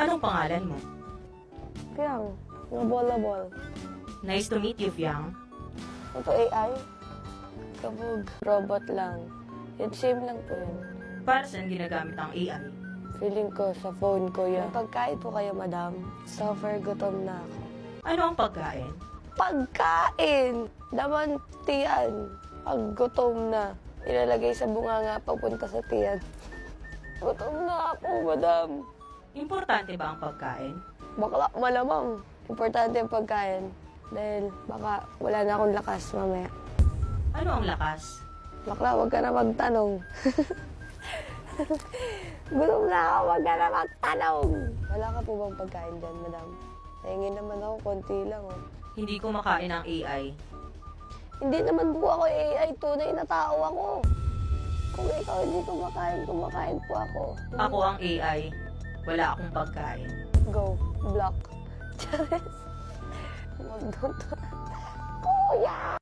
Anong pangalan mo? Kaya, nabol-bol. Nice to meet you, Fiang. Ito AI? Kabog. Robot lang. Yun, same lang po yun. Para saan ginagamit ang AI? Feeling ko sa phone ko yan. Pagkain po kayo, madam. Suffer, gutom na ako. Ano ang pagkain? Pagkain! Laman tiyan. Pag gutom na, ilalagay sa bunganga papunta sa tiyan. Gutom na ako, madam. Importante ba ang pagkain? Bakla, malamang. Importante yung pagkain. Dahil baka wala na akong lakas mamaya. Ano ang lakas? Bakla, huwag ka na magtanong. Gutom na ako, huwag ka na magtanong. Wala ka po bang pagkain dyan, madam? Nahingin naman ako, konti lang. Oh. Hindi kumakain ang AI. Hindi naman po ako AI, tunay na tao ako. Kung ikaw hindi kumakain, kumakain po ako. Ako ang AI. Wala akong pagkain. Go, block. Charis. Doon. Kuya!